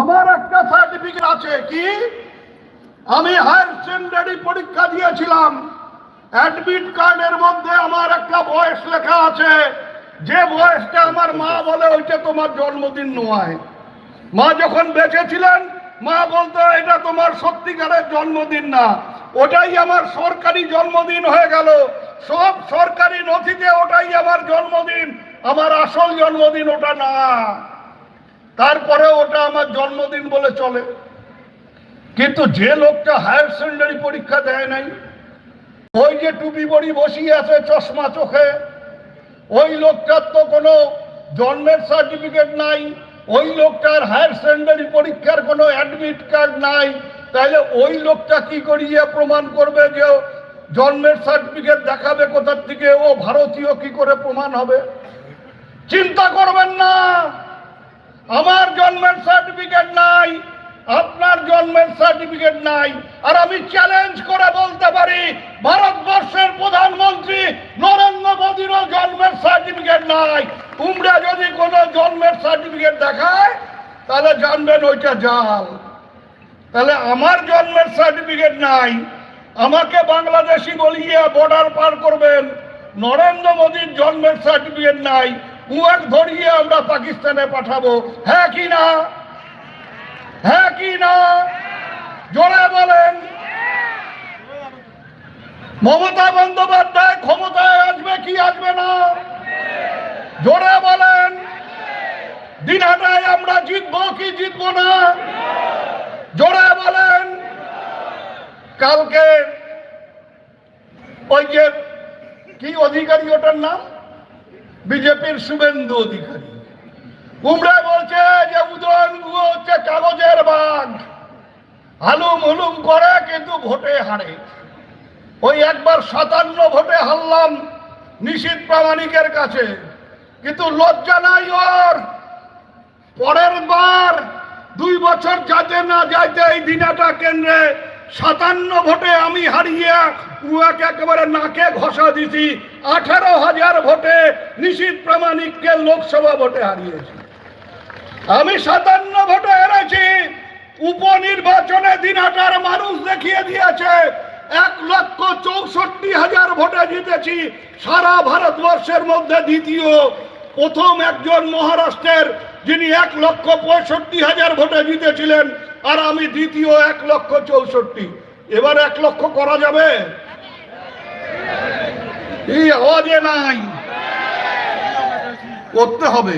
আমার একটা সার্টিফিকেট আছে, কি? আমি হায়ার সেকেন্ডারি পরীক্ষা দিয়েছিলাম। অ্যাডমিট কার্ডের মধ্যে আমার একটা বয়স লেখা আছে। যে বয়সটা আমার মা বলে ওইটা তোমার জন্মদিন নয়। মা যখন বেঁচে ছিলেন মা বলতো, এটা তোমার সত্যিকারের জন্মদিন না। ওটাই আমার সরকারি জন্মদিন হয়ে গেল। সব সরকারি নথিতে ওটাই আমার জন্মদিন। আমার আসল জন্মদিন ওটা না। তারপরে ওটা আমার জন্মদিন বলে চলে। কিন্তু যে লোকটা হায়ার সেকেন্ডারি পরীক্ষা দেয় নাই, ওই যে টুপি বড়ি বসিয়ে আছে চশমা চোখে, ওই লোকটার তো কোনো জন্মের সার্টিফিকেট নাই, ওই লোকটার হায়ার সেকেন্ডারি পরীক্ষার কোনো অ্যাডমিট কার্ড নাই। তাহলে ওই লোকটা কি করিয়ে প্রমাণ করবে যে জন্মের সার্টিফিকেট দেখাবে কোথার থেকে? ও ভারতীয় কি করে প্রমাণ হবে? চিন্তা করবেন না! আমার জন্মের সার্টিফিকেট নাই, আপনার জন্মের সার্টিফিকেট নাই, আর আমি চ্যালেঞ্জ করে বলতে পারি, ভারতবর্ষের প্রধানমন্ত্রী নরেন্দ্র মোদীরও জন্মের সার্টিফিকেট নাই। তোমরা যদি কোনো জন্মের সার্টিফিকেট দেখায়, তাহলে জানবেন ওইটা জাল। তাহলে আমার জন্মের সার্টিফিকেট নাই, আমাকে বাংলাদেশি বলিয়ে বর্ডার পার করবেন, নরেন্দ্র মোদীর জন্মের সার্টিফিকেট নাই উয়াক ধরিয়ে আমরা পাকিস্তানে পাঠাবো। হ্যাঁ কি না? হ্যাঁ কি না? জোরে বলেন। মমতা বন্দ্যোপাধ্যায় ক্ষমতায় আসবে কি আসবে না? জোরে বলেন। দিনহাটায় আমরা জিতবো কি জিতবো না? জোরে বলেন। কালকে ওই যে কি অধিকারী ওটার নাম? বিজেপির শুভেন্দু অধিকারী। কুমড়া বলছে যে, উদয়ন গুহ হচ্ছে কাগজের বাঘ। হালুম হুলুম করে কিন্তু ভোটে হারে। ওই একবার সাতান্ন ভোটে হারলাম নিশীত প্রামাণিকের কাছে। কিন্তু লজ্জা নাই ওর। পরের বার দুই বছর যাতে না যাইতে এই দিনাটা কেন্দ্রে সাতান্ন ভোটে আমি হারিয়ে উয়াকে একেবারে নাকে ঘষা দিছি। আঠারো হাজার ভোটে নিশীত প্রামাণিককে লোকসভা ভোটে হারিয়েছি। আমি সাতান্ন ভোটে হেরেছি। উপনির্বাচনে দিন দিনাটার মানুষ দেখিয়ে দিয়েছে, এক লক্ষ চৌষট্টি হাজার ভোটে জিতেছি। সারা ভারতবর্ষের মধ্যে দ্বিতীয় প্রথম একজন মহারাষ্ট্রের, যিনি এক লক্ষ পঁয়ষট্টি হাজার ভোটে জিতেছিলেন। আর আমি দ্বিতীয় এক লক্ষ চৌষট্টি। এবার এক লক্ষ করা যাবে? এই আওয়াজে নাই। করতে হবে।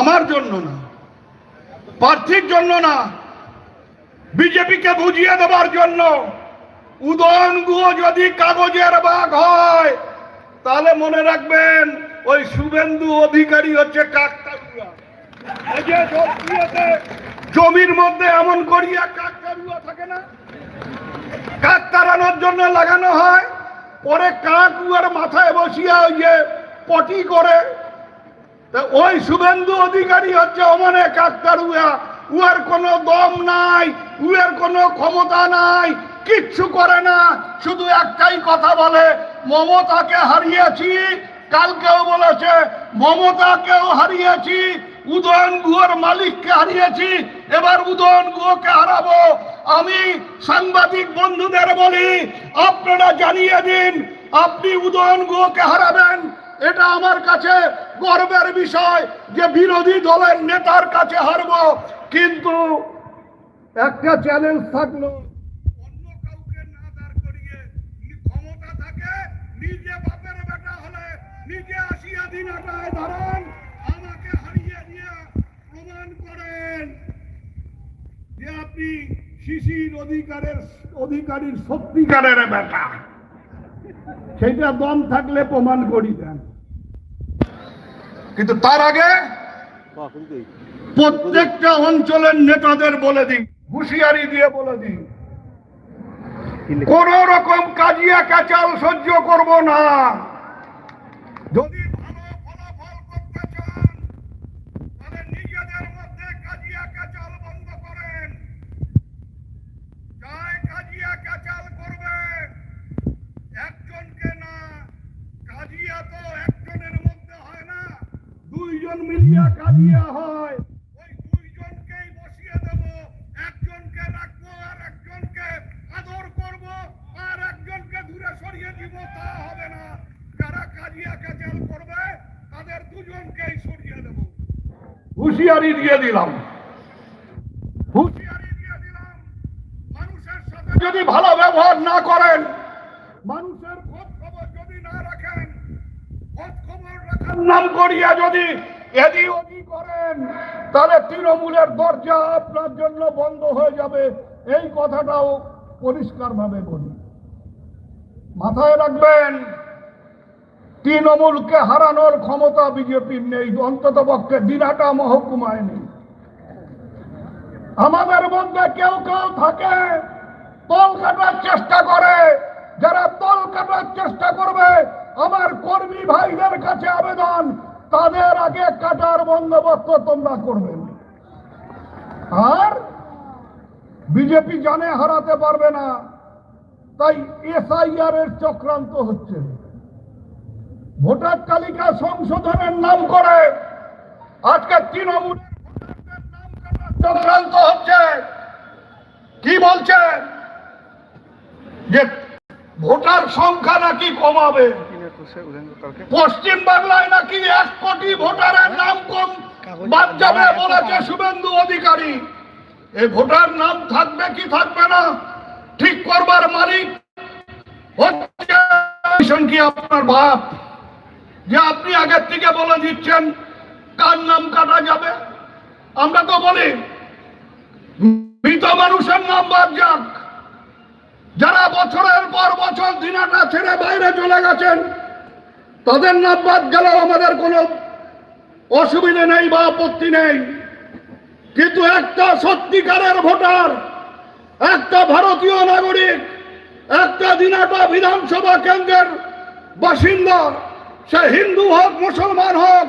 আমার জন্য না, প্রার্থীর জন্য না, বিজেপিকে বুঝিয়ে দেওয়ার জন্য। উদয়ন গুহ যদি কাগজের বাঘ হয়, তাহলে মনে রাখবেন ওই শুভেন্দু অধিকারী হচ্ছে জমিতে জমির মধ্যে এমন করিয়া কাকতারুয়া থাকে না? কাক তাড়ানোর জন্য লাগানো হয়, পরে কাকুয়ার মাথায় বসিয়া ওই যে পটি করে। ওই শুভেন্দু অধিকারী হচ্ছে অমনে কাকতারুয়া উয়ার কোনো দম নাই উয়ার কোনো ক্ষমতা নাই, কিচ্ছু করে না। শুধু একটাই কথা বলে, মমতাকে হারিয়েছি, কালকেও বলেছে, মমতাকেও হারিয়েছি উদয়ন গুহর মালিককে হারিয়েছি, এবার উদয়ন গুহকে হারাবো। আমি সাংবাদিক বন্ধুদের বলি, আপনারা জানিয়ে দিন, আপনি উদয়ন গুহকে হারাবেন। এটা আমার কাছে গর্বের বিষয় যে বিরোধী দলের নেতার কাছে হারব। কিন্তু একটা চ্যালেঞ্জ থাকল, অন্য কাউকে না দাঁড় করিয়ে থাকে, নিজে হলে আসিয়া দিনাটায় ধরেন আমাকে হারিয়ে দিয়ে প্রমাণ করেন আপনি শিশির অধিকারের অধিকারীর সত্যিকারের সেটা দম থাকলে প্রমাণ করি দেন। কিন্তু তার আগে প্রত্যেকটা অঞ্চলের নেতাদের বলে দিই, হুঁশিয়ারি দিয়ে বলে দিই। কোন রকম কাজিয়া কাচাল সহ্য করব না। যদি ভালো ফলাফল করতে চান তাহলে নিজেদের মধ্যে কাজিয়া কাচাল বন্ধ করেন যাই কাজিয়া কাচাল করবে একজনকে না কাজিয়া তো একজনের মধ্যে হয় না দুইজন মিলিয়া কাজিয়া হয় ওই দুইজন হুঁশিয়ারি দিয়ে দিলাম। হুঁশিয়ারি দিয়ে দিলাম। মানুষের সাথে যদি ভালো ব্যবহার না করেন, মানুষের খোঁজ খবর যদি না রাখেন, খোঁজ খবর রাখার নাম করিয়া যদি এদি ওদি করেন, তাহলে তৃণমূলের দরজা আপনার জন্য বন্ধ হয়ে যাবে। এই কথাটাও পরিষ্কারভাবে বলি মাথায় রাখবেন তৃণমূলকে হারানোর ক্ষমতা বিজেপির নেই, অন্তত পক্ষে দিনাটা মহকুমায় নেই। আমাদের মধ্যে কেউ কেউ থাকে তল কাটার চেষ্টা করে। যারা তল কাটার চেষ্টা করবে, আমার কর্মী ভাইদের কাছে আবেদন, তাদের আগে কাটার বন্দোবস্ত তোমরা করবেন আর বিজেপি জানে হারাতে পারবে না, তাই এসআইআর এর চক্রান্ত হচ্ছে। ভোটার তালিকা সংশোধনের নাম করে আজকে তৃণমূল চক্রান্ত হচ্ছে। কি বলছে যে ভোটার সংখ্যা নাকি কমাবে? পশ্চিম বাংলায় নাকি এক কোটি ভোটারের নাম কম। বাদ যাবে বলেছে শুভেন্দু অধিকারী। এই ভোটার নাম থাকবে কি থাকবে না? ঠিক করবার মালিক হচ্ছে কি আপনার বাপ? যে আপনি আগের থেকে বলে দিচ্ছেন, কার নাম কাটা যাবে? আমরা তো বলি, মৃত মানুষের নাম বাদ যাক। যারা বছরের পর বছর দিনাটা ছেড়ে বাইরে চলে গেছেন, তাদের নাম বাদ গেলেও আমাদের কোনো অসুবিধে নেই বা আপত্তি নেই। কিন্তু একটা সত্যিকারের ভোটার, একটা ভারতীয় নাগরিক, একটা দিনাটা বিধানসভা কেন্দ্রের বাসিন্দা সে হিন্দু হোক, মুসলমান হোক,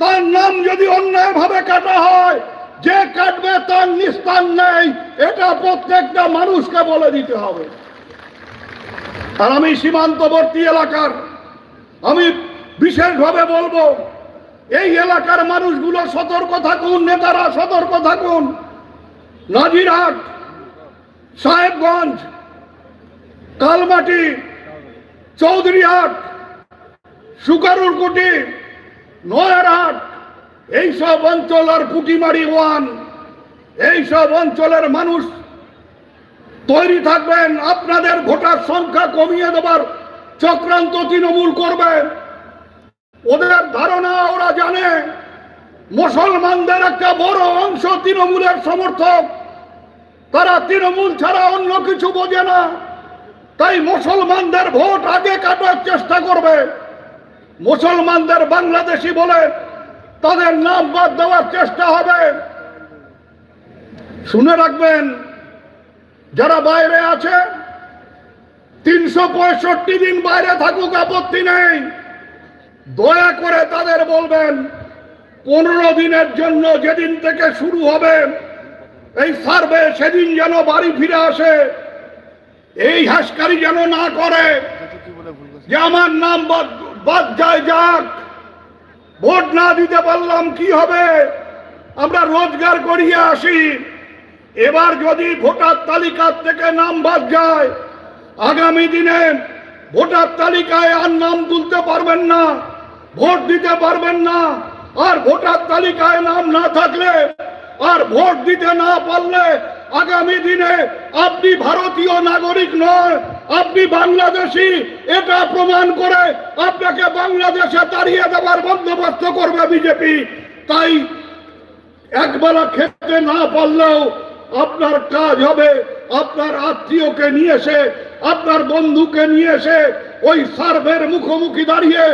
তার নাম যদি অন্যায়ভাবে কাটা হয়, যে কাটবে তার নিস্তার নেই। এটা প্রত্যেকটা মানুষকে বলে দিতে হবে। আর আমি সীমান্তবর্তী এলাকার, আমি বিশেষভাবে বলব, এই এলাকার মানুষগুলো সতর্ক থাকুন, নেতারা সতর্ক থাকুন। নাজিরহাট, সাহেবগঞ্জ, কালমাটি, চৌধুরীহাট সুকারুরকুটি নয়ারহাট এইসব অঞ্চল আর পুটিমারি ওয়ান এইসব অঞ্চলের মানুষ তৈরি থাকবেন, আপনাদের ভোটার সংখ্যা কমিয়ে দেবার চক্রান্ত তৃণমূল করবে। ওদের ধারণা ওরা জানে, মুসলমানদের একটা বড় অংশ তৃণমূলের সমর্থক। তারা তৃণমূল ছাড়া অন্য কিছু বোঝে না। তাই মুসলমানদের ভোট আগে কাটার চেষ্টা করবে। মুসলমানদের বাংলাদেশি বলে তাদের নাম বাদ দেওয়ার চেষ্টা হবে। শুনে রাখবেন, যারা বাইরে আছে, তিনশো পঁয়ষট্টি দিন বাইরে থাকুক, আপত্তি নেই। দয়া করে তাদের বলবেন, পনেরো দিনের জন্য যেদিন থেকে শুরু হবে, এই সার্ভে সেদিন যেন বাড়ি ফিরে আসে। এই হাসকারি যেন না করে, যে আমার নাম বাদ বাদ যায় যাক। ভোট না দিতে পারলাম কি হবে? আমরা রোজগার করিয়ে আসি। এবার যদি ভোটার তালিকার থেকে নাম বাদ যায়, আগামী দিনে ভোটার তালিকায় আর নাম তুলতে পারবেন না, ভোট দিতে পারবেন না। আর ভোটার তালিকায় নাম না থাকলে, আর ভোট দিতে না পারলে আগামী দিনে আপনি ভারতীয় নাগরিক নয়, আপনি বাংলাদেশি। এটা প্রমাণ করে আপনাকে বাংলাদেশে তাড়িয়ে দেওয়ার বন্দোবস্ত করবে বিজেপি। তাই একবেলা খেতে না পারলেও আপনার কাজ হবে, আপনার আত্মীয়কে নিয়ে এসে, আপনার বন্ধুকে নিয়ে এসে ওই সার্ভের মুখোমুখি দাঁড়িয়ে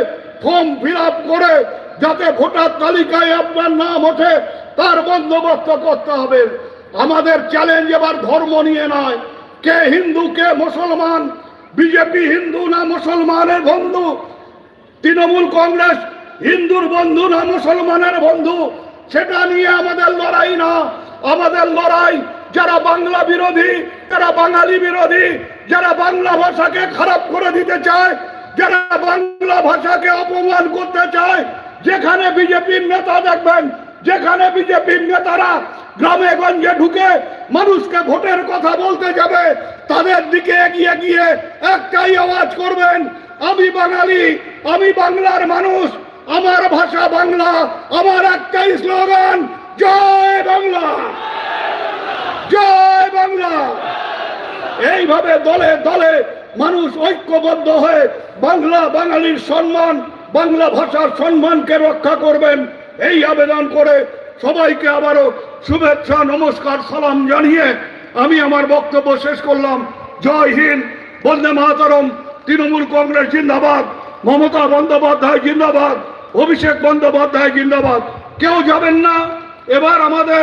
ফর্ম ফিল করে যাতে ভোটার তালিকায় আপনার নাম ওঠে, তার বন্দোবস্ত করতে হবে। আমাদের চ্যালেঞ্জ এবার ধর্ম নিয়ে নয়। কে হিন্দু, কে মুসলমান, বিজেপি হিন্দু না মুসলমানের বন্ধু, তৃণমূল কংগ্রেস হিন্দুর বন্ধু না মুসলমানের বন্ধু, সেটা নিয়ে আমাদের লড়াই না। আমাদের লড়াই যারা বাংলা বিরোধী যারা বাঙালি বিরোধী, যারা বাংলা ভাষাকে খারাপ করে দিতে চায়, যারা বাংলা ভাষাকে অপমান করতে চায়, যেখানে বিজেপির নেতা দেখবেন যেখানে বিজেপির নেতারা গ্রামে গঞ্জে ঢুকে মানুষকে ভোটের কথা বলতে যাবে, তাদের দিকে এগিয়ে গিয়ে একটাই আওয়াজ করবেন, আমি বাঙালি, আমি বাংলার মানুষ, আমার ভাষা বাংলা, আমার একটাই স্লোগান, জয় বাংলা। জয় বাংলা। এইভাবে দলে দলে মানুষ ঐক্যবদ্ধ হয়ে বাংলা বাঙালির সম্মান, বাংলা ভাষার সম্মানকে রক্ষা করবেন। এই আবেদন করে সবাইকে আবারও শুভেচ্ছা, নমস্কার, সালাম জানিয়ে আমি আমার বক্তব্য শেষ করলাম। জয় হিন্দ, বন্দে মাতরম, তৃণমূল কংগ্রেস জিন্দাবাদ, মমতা বন্দ্যোপাধ্যায় জিন্দাবাদ, অভিষেক বন্দ্যোপাধ্যায় জিন্দাবাদ। কেউ যাবেন না। এবার আমাদের